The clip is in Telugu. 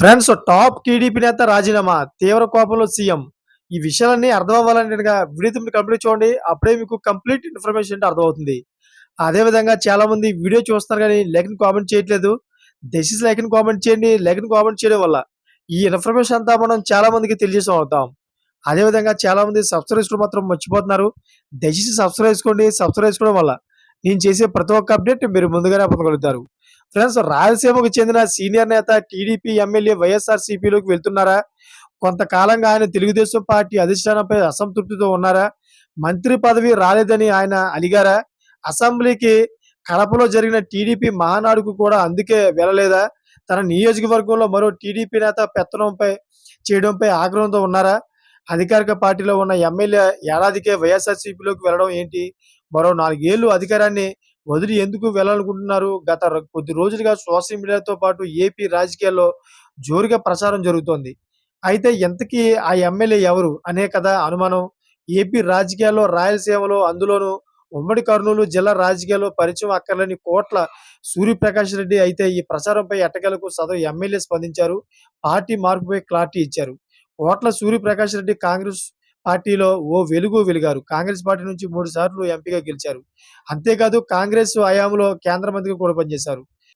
ఫ్రెండ్స్ టాప్ టీడీపీ నేత రాజీనామా తీవ్ర కోపంలో సీఎం. ఈ విషయాలన్నీ అర్థం అవ్వాలంటే వీడియో తొమ్మిది కంప్లీట్ చూడండి. అప్పుడే మీకు కంప్లీట్ ఇన్ఫర్మేషన్ అంటే అర్థమవుతుంది. అదే విధంగా చాలా మంది వీడియో చూస్తున్నారు కానీ లైక్ కామెంట్ చేయట్లేదు. దయచేసి లైక్ కామెంట్ చేయండి. లైక్ కామెంట్ చేయడం వల్ల ఈ ఇన్ఫర్మేషన్ అంతా మనం చాలా మందికి తెలియజేసాం అవుతాం. అదే విధంగా చాలా మంది సబ్స్క్రైబ్ మాత్రం మర్చిపోతున్నారు. దయచేసి సబ్స్క్రైబ్ చేసుకోండి. సబ్స్క్రైబ్ చేసుకోవడం వల్ల నేను చేసే ప్రతి ఒక్క అప్డేట్ మీరు ముందుగానే పొందగలుగుతారు. ఫ్రెండ్స్ రాయలసీమకు చెందిన సీనియర్ నేత టీడీపీ ఎమ్మెల్యే వైఎస్ఆర్ సిపిలోకి వెళ్తున్నారా? కొంతకాలంగా ఆయన తెలుగుదేశం పార్టీ అధిష్టానంపై అసంతృప్తితో ఉన్నారా? మంత్రి పదవి రాలేదని ఆయన అలిగారా? అసెంబ్లీకి కడపలో జరిగిన టీడీపీ మహానాడుకు కూడా అందుకే వెళ్ళలేదా? తన నియోజకవర్గంలో మరో టీడీపీ నేత పెత్తనంపై చేయడంపై ఆగ్రహంతో ఉన్నారా? అధికారిక పార్టీలో ఉన్న ఎమ్మెల్యే ఏడాదికే వైఎస్ఆర్సీపీలోకి వెళ్ళడం ఏంటి? మరో నాలుగేళ్ళు అధికారాన్ని వదిలి ఎందుకు వెళ్ళాలనుకుంటున్నారు? గత కొద్ది రోజులుగా సోషల్ మీడియాతో పాటు ఏపీ రాజకీయాల్లో జోరుగా ప్రచారం జరుగుతోంది. అయితే ఎంతకీ ఆ ఎమ్మెల్యే ఎవరు అనే కదా అనుమానం. ఏపీ రాజకీయాల్లో రాయలసీమలో అందులోనూ ఉమ్మడి కర్నూలు జిల్లా రాజకీయాల్లో పరిచయం అక్కర్లేని కోట్ల సూర్యప్రకాష్ రెడ్డి అయితే ఈ ప్రచారంపై ఎట్టగలకు సదరు ఎమ్మెల్యే స్పందించారు. పార్టీ మార్పుపై క్లారిటీ ఇచ్చారు. కోట్ల సూర్యప్రకాష్ రెడ్డి కాంగ్రెస్ పార్టీలో ఓ వెలుగు వెలిగారు. కాంగ్రెస్ పార్టీ నుంచి మూడు సార్లు ఎంపీగా గెలిచారు. అంతేకాదు కాంగ్రెస్ హయాంలో కేంద్ర మంత్రిగా కూడా పనిచేశారు.